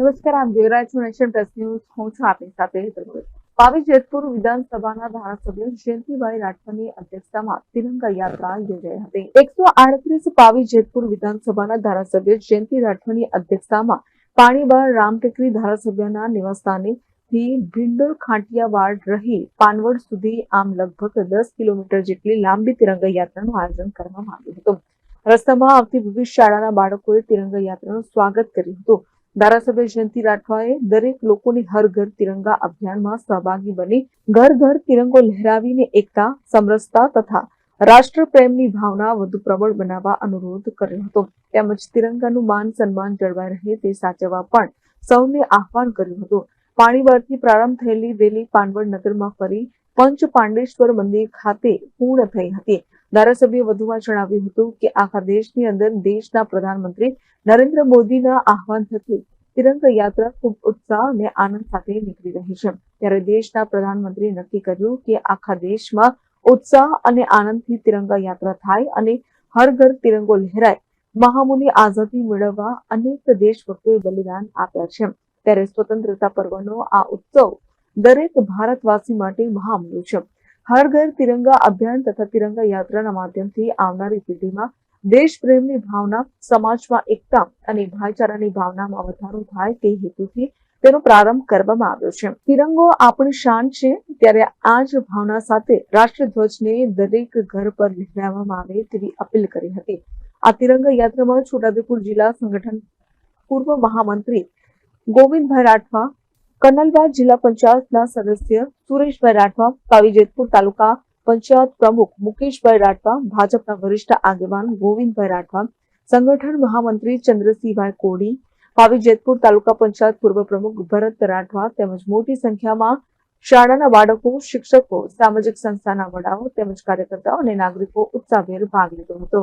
નમસ્કાર આપ જોઈ રહ્યા નેશન પ્રેસ ન્યૂઝ. હું છું આપની સાથે ભગત. જેતપુર વિધાનસભાના ધારાસભ્ય જયંતિભાઈ રાઠવાની અધ્યક્ષતામાં તિરંગા યાત્રા યોજાઈ હતી. એકસો આડત્રીસ પાવી જેતપુર વિધાનસભાના ધારાસભ્ય જયંતિ રાઠવાની અધ્યક્ષતામાં પાણીબાર રામટેકરી ધારાસભ્યના નિવાસસ્થાનેથી ભીંડોળ ખાંટિયાવાડ રહી પાનવડ સુધી આમ લગભગ દસ કિલોમીટર જેટલી લાંબી તિરંગા યાત્રાનું આયોજન કરવામાં આવ્યું હતું. રસ્તામાં આવતી વિવિધ શાળાના બાળકોએ તિરંગા યાત્રાનું સ્વાગત કર્યું હતું. ધારાસભ્ય જયંતિ રાઠવાએ દરેક લોકોની હર ઘર તિરંગા અભિયાનમાં સહભાગી બની ઘર ઘર તિરંગો લહેરાવીને એકતા, સમરસતા તથા રાષ્ટ્ર પ્રેમની ભાવના વધુ પ્રબળ બનાવવા અનુરોધ કર્યો હતો. તેમજ તિરંગાનું માન સન્માન જળવાઈ રહે તે સાચવવા પણ સૌને આહવાન કર્યું હતું. પાણીબળથી પ્રારંભ થયેલી રેલી પાનવડ નગરમાં ફરી પંચ પાંડેશ્વર મંદિર ખાતે પૂર્ણ થઈ હતી. ધારાસભ્યએ વધુમાં જણાવ્યું હતું કે આખા દેશની અંદર દેશના પ્રધાનમંત્રી નરેન્દ્ર મોદીના આહવાન થકી તિરંગ યાત્રા ખૂબ ઉત્સાહ અને આનંદ સાથે નીકળી રહી છે. ત્યારે દેશના પ્રધાનમંત્રીએ નક્કી કર્યું કે આખા દેશમાં ઉત્સાહ અને આનંદથી તિરંગા યાત્રા થાય અને હર ઘર તિરંગો લહેરાય. મહામુનિ આઝાદી મેળવવા અનેક દેશભક્તોએ બલિદાન આપ્યા છે. ત્યારે સ્વતંત્રતા પર્વનો આ ઉત્સવ દરેક ભારતવાસી માટે મહામૂલ્ય છે. હર ઘર તિરંગા અભિયાન તથા તિરંગા યાત્રાના માધ્યમથી આવનારી પેઢીમાં દેશ પ્રેમની ભાવના, સમાજમાં એકતા અને ભાઈચારાની ભાવનામાં વધારો થાય તે હેતુથી તેનો પ્રારંભ કરવામાં આવ્યો છે. તિરંગો આપણી શાન છે ત્યારે આ જ ભાવના સાથે રાષ્ટ્રધ્વજને દરેક ઘર પર લહેરાવવામાં આવે તેવી અપીલ કરી હતી. આ તિરંગા યાત્રામાં છોટાઉદેપુર જિલ્લા સંગઠન પૂર્વ મહામંત્રી ગોવિંદભાઈ રાઠવા કનલવા જિલ્લા પંચાયતના સદસ્ય સુરેશભાઈ રાઠવા કાવી જેતપુર તાલુકા પંચાયત પ્રમુખ મુકેશભાઈ રાઠવા, ભાજપના વરિષ્ઠ આગેવાન ગોવિંદભાઈ રાઠવા, સંગઠન મહામંત્રી ચંદ્રસિંહભાઈ કોડી પાવી જેતપુર તાલુકા પંચાયત પૂર્વ પ્રમુખ ભરત રાઠવા તેમજ મોટી સંખ્યામાં શાળાના બાળકો, શિક્ષકો, સામાજિક સંસ્થાના વડાઓ તેમજ કાર્યકર્તાઓ અને નાગરિકો ઉત્સાહભેર ભાગ લીધો હતો.